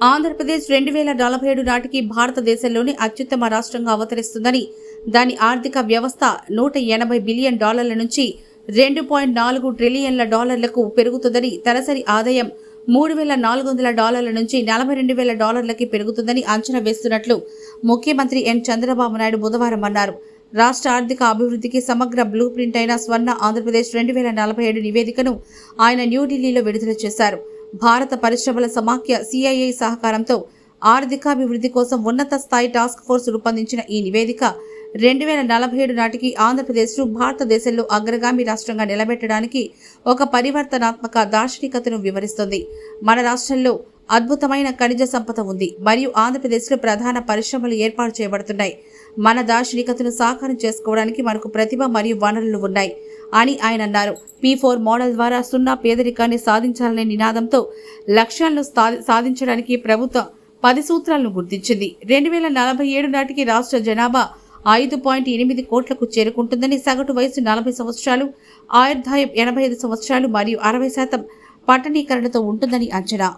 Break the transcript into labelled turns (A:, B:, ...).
A: ఆంధ్రప్రదేశ్ రెండు వేల నలభై ఏడు నాటికి భారతదేశంలోని అత్యుత్తమ రాష్ట్రంగా అవతరిస్తుందని దాని ఆర్థిక వ్యవస్థ నూట ఎనభై బిలియన్ డాలర్ల నుంచి రెండు పాయింట్ నాలుగు ట్రిలియన్ల డాలర్లకు పెరుగుతుందని తలసరి ఆదాయం మూడు వేల నాలుగు వందల డాలర్ల నుంచి నలభై రెండు వేల డాలర్లకి పెరుగుతుందని అంచనా వేస్తున్నట్లు ముఖ్యమంత్రి ఎన్. చంద్రబాబు నాయుడు బుధవారం అన్నారు. రాష్ట్ర ఆర్థిక అభివృద్ధికి సమగ్ర బ్లూ ప్రింట్ అయిన స్వర్ణ ఆంధ్రప్రదేశ్ రెండు వేల నలభై ఏడు నివేదికను ఆయన న్యూఢిల్లీలో విడుదల చేశారు. భారత పరిశ్రమల సమాఖ్య సిఐఐ సహకారంతో ఆర్థికాభివృద్ధి కోసం ఉన్నత స్థాయి టాస్క్ ఫోర్స్ రూపొందించిన ఈ నివేదిక రెండు వేల నలభై ఏడు నాటికి ఆంధ్రప్రదేశ్ను భారతదేశంలో అగ్రగామి రాష్ట్రంగా నిలబెట్టడానికి ఒక పరివర్తనాత్మక దార్శనికతను వివరిస్తుంది. మన రాష్ట్రంలో అద్భుతమైన ఖనిజ సంపద ఉంది. మరియు ఆంధ్రప్రదేశ్లో ప్రధాన పరిశ్రమలు ఏర్పాటు చేయబడుతున్నాయి. మన దార్శనికతను సాకారం చేసుకోవడానికి మనకు ప్రతిభ మరియు వనరులు ఉన్నాయి అని ఆయన అన్నారు. పీ ఫోర్ మోడల్ ద్వారా సున్నా పేదరికాన్ని సాధించాలనే నినాదంతో లక్ష్యాలను సాధించడానికి ప్రభుత్వం పది సూత్రాలను గుర్తించింది. రెండు వేల నలభై ఏడు నాటికి రాష్ట్ర జనాభా ఐదు పాయింట్ ఎనిమిది కోట్లకు చేరుకుంటుందని సగటు వయసు నలభై సంవత్సరాలు ఆయుర్దాయం ఎనభై ఐదు సంవత్సరాలు మరియు అరవై శాతం పట్టణీకరణతో ఉంటుందని అంచనా.